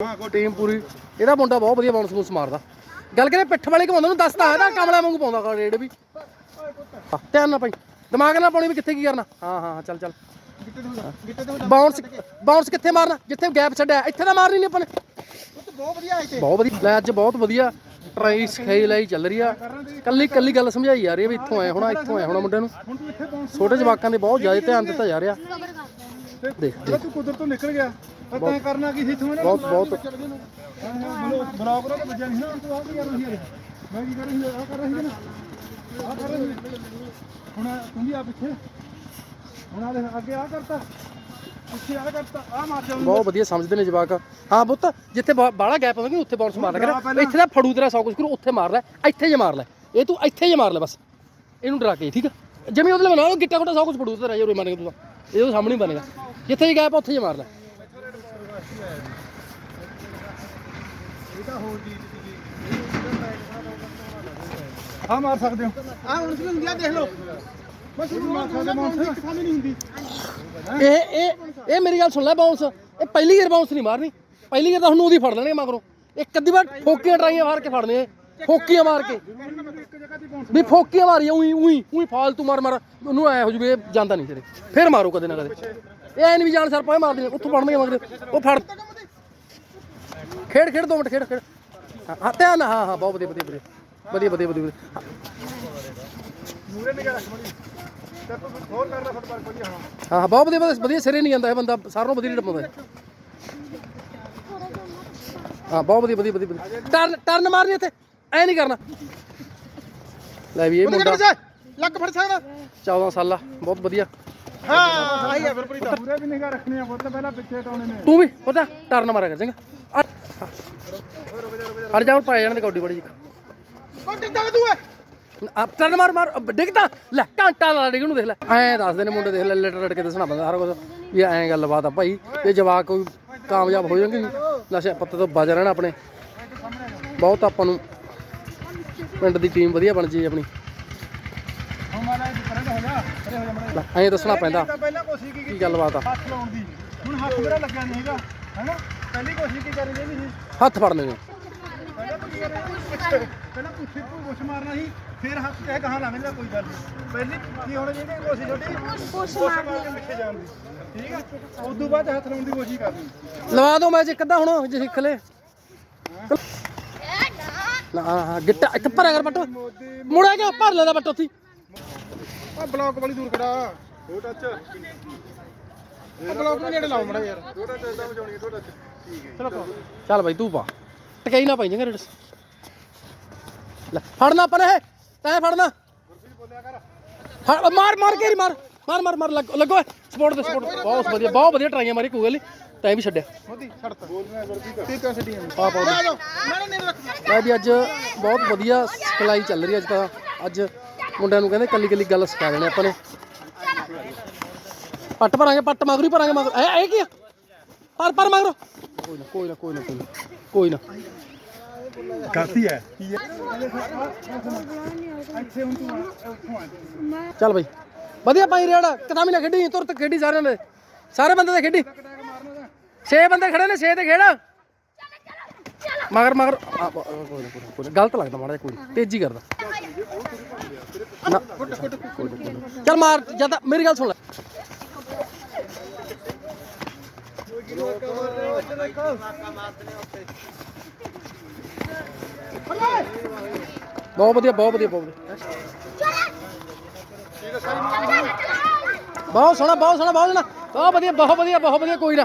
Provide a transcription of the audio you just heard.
ਹਾਂ ਟੀਮ ਪੂਰੀ। ਇਹਦਾ ਮੁੰਡਾ ਬਹੁਤ ਵਧੀਆ ਬਾਉਂਸ ਬੂਸ ਮਾਰਦਾ। ਗੱਲ ਕਰੇ ਪਿੱਠ ਵਾਲੇ ਘਮਾਉਂਦਾ ਨੂੰ ਦੱਸਦਾ, ਇਹਦਾ ਕਮਲਾ ਵਾਂਗੂ ਪਾਉਂਦਾ ਰੇਡ ਵੀ। ਧਿਆਨ ਨਾਲ ਭਾਈ, ਦਿਮਾਗ ਨਾਲ ਪਾਉਣੀ ਵੀ ਕਿੱਥੇ ਕੀ ਕਰਨਾ। ਹਾਂ ਹਾਂ ਚੱਲ ਚੱਲ। ਬਾਉਂਸ ਬਾਉਂਸ ਕਿੱਥੇ ਮਾਰਨਾ? ਜਿੱਥੇ ਗੈਪ ਛੱਡਿਆ, ਇੱਥੇ ਤਾਂ ਮਾਰਨੀ ਨਹੀਂ ਆਪਾਂ ਨੇ। ਬਹੁਤ ਵਧੀਆ ਇੱਥੇ ਬਹੁਤ ਵਧੀਆ ਲੈ ਅੱਜ ਬਹੁਤ ਵਧੀਆ ਟਰਾਈ ਸਿਖਾਈ, ਲਈ ਚੱਲ ਰਹੀ ਆ। ਕੱਲੀ ਕੱਲੀ ਗੱਲ ਸਮਝਾਈ ਜਾ ਰਹੀ ਆ ਵੀ ਇੱਥੋਂ ਆਏ ਹੋਣਾ, ਇੱਥੋਂ ਆਏ ਹੋਣਾ ਮੁੰਡੇ ਨੂੰ। ਛੋਟੇ ਜਵਾਕਾਂ ਦੇ ਬਹੁਤ ਜ਼ਿਆਦਾ ਧਿਆਨ ਦਿੱਤਾ ਜਾ ਰਿਹਾ। ਦੇਖ ਜਿਹੜਾ ਤੂੰ ਕੁਦਰਤ ਤੋਂ ਨਿਕਲ ਗਿਆ ਪਰ ਤੈਂ ਕਰਨਾ ਕੀ ਸੀ? ਇਹਨਾਂ ਬਹੁਤ- ਬਹੁਤ। ਬਲੌਕ ਰੋ ਤਾਂ ਵੱਜਿਆ ਨਹੀਂ ਨਾ ਤੂੰ ਆ ਕੀ ਕਰ ਰਹੀ ਹੈ? ਮੈਂ ਕੀ ਕਰ ਰਹੀ ਹਾਂ ਆ ਕਰ ਰਹੀ ਹੈ ਨਾ। ਆ ਕਰ ਰਹੀ ਹੈ। ਹੁਣ ਤੂੰ ਵੀ ਆ ਪਿੱਛੇ। ਹੁਣ ਆ ਦੇਖ ਅੱਗੇ ਆ ਕਰਤਾ। ਪਿੱਛੇ ਆ ਕਰਤਾ ਆ ਮਾਰ ਜਾ ਬਹੁਤ ਵਧੀਆ ਸਮਝਦੇ ਨੇ ਜਵਾਕ। ਹਾਂ ਪੁੱਤ ਜਿੱਥੇ ਬਾਹਲਾ ਗੈਪ ਹੋਵੇਗੀ ਉੱਥੇ ਬਾਉਂਸ ਮਾਰ ਲਿਆ ਕਰ ਇੱਥੇ ਤਾਂ ਫੜੂ ਤੇਰਾ ਸੌ ਕੁਛ ਕਰੂ ਉੱਥੇ ਮਾਰ ਲੈ ਇੱਥੇ ਜੇ ਮਾਰ ਲੈ। ਇਹ ਤੂੰ ਇੱਥੇ ਜੇ ਮਾਰ ਲੈ ਬਸ। ਇਹਨੂੰ ਡਰਾ ਕੇ ਠੀਕ ਆ? ਜਿਵੇਂ ਉਹਦੇ ਨਾਲ ਗਿੱਟਾ ਕੋਟਾ ਸੌ ਕੁਛ ਫੜੂ ਤੇਰਾ ਜੇ ਮਾਰੇਗਾ ਤੂੰ ਤਾਂ। ਇਹ ਉਹ ਸਾਹਮਣੇ ਬਣੇਗਾ। ਜਿੱਥੇ ਜੇ ਗੈਪ ਉੱਥੇ ਜੇ ਮਾਰ ਲੈ। ਇਹ ਤਾਂ ਹੋਰ ਚੀਜ਼ ਹਾਂ ਮਾਰ ਸਕਦੇ ਹੋ। ਆ ਹੁਣ ਵੀ ਹੁੰਦੀ ਆ ਦੇਖ ਲਓ। ਬਸ ਹੁਣ ਮਾਰ ਸਕਦੇ ਮਾਰ ਕਿਥਾਂ ਨਹੀਂ ਹੁੰਦੀ। ਇਹ ਇਹ ਇਹ ਮੇਰੀ ਗੱਲ ਸੁਣ ਲੈ ਬਾਉਂਸ ਇਹ ਪਹਿਲੀ ਗੇਰ ਬਾਉਂਸ ਨਹੀਂ ਮਾਰਨੀ। ਪਹਿਲੀ ਗੇਰ ਤਾਂ ਹੁਣ ਉਹਦੀ ਫੜ ਲੈਣਗੇ ਮਗਰੋਂ। ਇੱਕ ਅੱਧੀ ਵਾਰ ਫੋਕੀਆਂ ਟਰਾਈਆਂ ਮਾਰ ਕੇ ਫੜਨੇ ਫੋਕੀਆਂ ਮਾਰ ਕੇ। ਇੱਕ ਵੀ ਫੋਕੀਆਂ ਮਾਰੀ ਉਹੀ ਉਹੀ ਉਹੀ ਫਾਲਤੂ ਮਾਰ ਮਾਰ ਉਹਨੂੰ ਐ ਹੋ ਜੂਗੇ ਜਾਂਦਾ ਨਹੀਂ ਤੇਰੇ। ਫਿਰ ਮਾਰੋ ਕਦੇ ਨਾ ਕਦੇ। ਇਹ ਐ ਨਹੀਂ ਵੀ ਜਾਣ ਸਰ ਪਾਏ ਮਾਰ ਦੇ ਉੱਥੋਂ ਫੜਨਗੇ ਮਗਰ। ਉਹ ਫੜ। ਖੇਡ ਖੇਡ ਦੋ ਮਿੰਟ ਖੇਡ ਖੇਡ। ਹਾਂ, ਧਿਆਨ ਹਾਂ ਹਾਂ ਬਹੁਤ ਵਧੀਆ ਵਧੀਆ ਵਧੀਆ ਵਧੀਆ ਵਧੀਆ ਵਧੀਆ ਵਧੀਆ। ਮੂਰੇ ਨਿਗਾ ਰੱਖ ਤੂੰ ਹੋਰ ਕਰਨਾ ਫੁੱਟਬਾਲ ਕੋਈ ਹਾਂ। ਹਾਂ ਬਹੁਤ ਵਧੀਆ ਵਧੀਆ ਵਧੀਆ ਸਿਰੇ ਨਹੀਂ ਜਾਂਦਾ ਇਹ ਬੰਦਾ ਸਾਰਿਆਂ ਨੂੰ ਵਧੀਆ ਡਪਾਉਂਦਾ ਹੈ ਹਾਂ ਬਹੁਤ ਵਧੀਆ ਵਧੀਆ ਵਧੀਆ ਵਧੀਆ। ਟਰਨ ਟਰਨ ਮਾਰਨੀ ਇੱਥੇ ਐ ਨਹੀਂ ਕਰਨਾ। ਲੈ ਵੀ ਇਹ ਮੁੰਡਾ। ਲੱਗ ਫੜ ਸਕਦਾ 14 ਸਾਲਾ ਬਹੁਤ ਵਧੀਆ। ਹਾਂ ਆਈ ਆ। ਫਿਰ ਮੂਰੇ ਵੀ ਨਿਗਾ ਰੱਖਣੀ ਆ ਪੁੱਤ ਪਹਿਲਾਂ ਪਿੱਛੇ ਟਾਉਣੇ ਨੇ। ਤੂੰ ਵੀ ਪਤਾ ਟਰਨ ਮਾਰਿਆ ਕਰ ਚੰਗਾ। ਹਟ ਜਾ ਪਾਏ ਜਾਣ ਦੇ ਕੌਡੀ ਬੜੀ ਜੀ। ਕੋਈ ਟਿੱਡਾ ਤੂੰ ਏ ਆ ਟਰਨ ਮਾਰ ਮਾਰ ਡਿੱਗਦਾ। ਲੈ ਘੰਟਾ ਲਾ ਡਿੱਗ ਨੂੰ ਦੇਖ ਲੈ। ਐਂ ਦੱਸਦੇ ਨੇ ਮੁੰਡੇ ਦੇਖ ਲੈ ਲੜ ਲੜ ਕੇ ਦੱਸਣਾ ਪੈਂਦਾ ਸਾਰਾ ਕੁਝ ਵੀ ਐਂ ਗੱਲਬਾਤ ਆ ਭਾਈ ਇਹ ਜਵਾਕ ਕੋਈ ਕਾਮਯਾਬ ਹੋ ਜਾਣਗੇ ਨਸ਼ੇ ਪੱਤੇ ਤੋਂ ਬਚ ਰਹਿਣਾ ਆਪਣੇ। ਬਹੁਤ ਆਪਾਂ ਨੂੰ ਪਿੰਡ ਦੀ ਟੀਮ ਵਧੀਆ ਬਣ ਜੀ ਆਪਣੀ ਹੁਣ ਮਾਰਾ ਇਹ ਪਰੇ ਹੋ ਜਾ ਪਰੇ ਹੋ ਜਾ ਮਾੜਾ ਲੈ, ਐਂ ਦੱਸਣਾ ਪੈਂਦਾ। ਤਾਂ ਪਹਿਲਾਂ ਕੋਸ਼ਿਸ਼ ਕੀ ਕੀ ਗੱਲਬਾਤ ਆ? ਹੱਥ ਲਾਉਣ ਦੀ। ਹੁਣ ਹੱਥ ਮੇਰਾ ਲੱਗਿਆ ਨਹੀਂ ਹੈਗਾ ਹੈਨਾ? ਪਹਿਲੀ ਕੋਸ਼ਿਸ਼ ਕੀ ਕਰੀ ਜਾਂਦੀ ਸੀ? ਹੱਥ ਫੜਨੇ ਨੇ ਪਹਿਲਾਂ ਤੂੰ ਕੀ ਪਿੱਛੇ ਪਹਿਲਾਂ ਪੁੱਛੇ ਤੂੰ ਪੁੱਛ ਮਾਰਨਾ ਸੀ ਫਿਰ ਹੱਥ ਤੇ ਕਹਾਂ ਲਾਵੇਂਗਾ ਕੋਈ ਗੱਲ ਨਹੀਂ ਪਹਿਲੀ ਕੀ ਹੋਣਾ ਜਿਹੜੀ ਕੋਸ਼ਿਸ਼ ਛੋਟੀ ਪੁੱਛ ਮਾਰ ਕੇ ਪਿੱਛੇ ਜਾਣ ਦੀ। ਠੀਕ ਆ? ਉਦੋਂ ਬਾਅਦ ਹੱਥ ਲਾਉਣ ਦੀ ਕੋਸ਼ਿਸ਼ ਕਰਨੀ ਲਵਾ ਦੋ ਮੈਚ ਇੱਕ ਅੱਧਾ ਹੁਣ ਜੇ ਸਿੱਖ ਲੈ। ਨਾ। ਗਿੱਟਾ ਇੱਕ ਭਰਿਆ ਕਰ ਬੱਟੋ। ਮੁੜਿਆ ਗਿਆ ਭਰ ਲੈਦਾ ਬੱਟੋ ਉੱਥੇ। ਆ ਬਲੌਕ ਵਾਲੀ ਦੂਰ ਖੜਾ। ਦੋ ਟੱਚ ਇਹ ਬਲੌਕ ਨੂੰ ਨੇੜੇ ਲਾਓ ਮੜਾ ਯਾਰ। ਦੋ ਟੱਚ ਇਦਾਂ ਵਜਾਉਣੀ ਦੋ ਟੱਚ ਠੀਕ ਹੈ। ਚਲੋ ਪਾਓ। ਚੱਲ ਬਾਈ ਤੂੰ ਪਾ। ਟਕਾਈ ਨਾ ਪਾਈ ਜੰਗਾ ਰੇਡਸ। ਲੈ ਫੜਨਾ ਪਰ ਇਹ। ਤੈਂ ਫੜਨਾ ਫੜ ਮਾਰ ਮਾਰ ਕੇ ਮਾਰ। ਮਾਰ ਮਾਰ ਮਾਰ। ਲੱਗ- ਲੱਗੋ ਸਪੋਰਟ ਦੇ ਸਪੋਰਟ ਬਹੁਤ ਵਧੀਆ ਬਹੁਤ ਵਧੀਆ ਟਰਾਈਆਂ ਮਾਰੀ ਕੋਈ ਗੱਲ ਨਹੀਂ ਤੈਂ ਵੀ ਛੱਡਿਆ। ਮੋਦੀ ਛੱਡਤਾ ਬੋਲਣਾ ਠੀਕ ਆ ਛੱਡੀਆਂ ਪਾ ਪਾ ਆ ਜਾਓ ਮੈਂ ਵੀ ਅੱਜ ਬਹੁਤ ਵਧੀਆ ਸਿਖਲਾਈ ਚੱਲ ਰਹੀ ਹੈ ਅੱਜ ਤਾਂ। ਅੱਜ ਮੁੰਡਿਆਂ ਨੂੰ ਕਹਿੰਦੇ ਕੱਲੀ ਕੱਲੀ ਗੱਲ ਸਿਖਾ ਦੇਣੇ ਆਪਾਂ ਨੇ। ਪੱਟ ਭਰਾਂਗੇ ਪੱਟ ਮਗਰੂ ਭਰਾਂਗੇ ਮਗਰ। ਇਹ ਕੀ ਆ? ਪਰ ਪਰ ਮਗਰੋ। ਕੋਈ ਨਾ ਕੋਈ ਨਾ ਕੋਈ ਨਾ ਕੋਈ ਨਾ। ਕੋਈ ਨਾ। ਕਾਤੀ ਹੈ। ਚੱਲ ਬਈ। ਵਧੀਆ ਪਾਈ ਰੇੜਾ ਕਦਾਮੀ ਨਾ ਖੇਡੀ ਤੁਰਤ ਖੇਡੀ ਸਾਰਿਆਂ ਦੇ ਸਾਰੇ ਬੰਦੇ ਤੇ ਖੇਡੀ। ਛੇ ਬੰਦੇ ਖੜੇ ਨੇ ਛੇ ਤੇ ਖੇਡ। ਮਗਰ ਮਗਰ। ਆ, ਬ- ਕੋਈ ਨਾ, ਕੋਈ ਨਾ, ਕੋਈ ਨਾ, ਗਲਤ ਲੱਗਦਾ ਮਾੜਾ ਜਿਹਾ ਕੋਈ ਨਾ, ਤੇਜ਼ੀ ਕਰਦਾ। ਨਾ, ਨਾ, ਨਾ। ਚੱਲ ਮਾਰ, ਜਦ ਮੇਰੀ ਗੱਲ ਸੁਣ ਲੈ। ਬਹੁਤ ਵਧੀਆ ਬਹੁਤ ਵਧੀਆ ਬਹੁਤ ਵਧੀਆ। ਬਹੁਤ ਸੋਹਣਾ ਬਹੁਤ ਸੋਹਣਾ ਬਹੁਤ ਸੋਹਣਾ। ਬਹੁਤ ਵਧੀਆ ਬਹੁਤ ਵਧੀਆ ਬਹੁਤ ਵਧੀਆ, ਕੋਈ ਨਾ।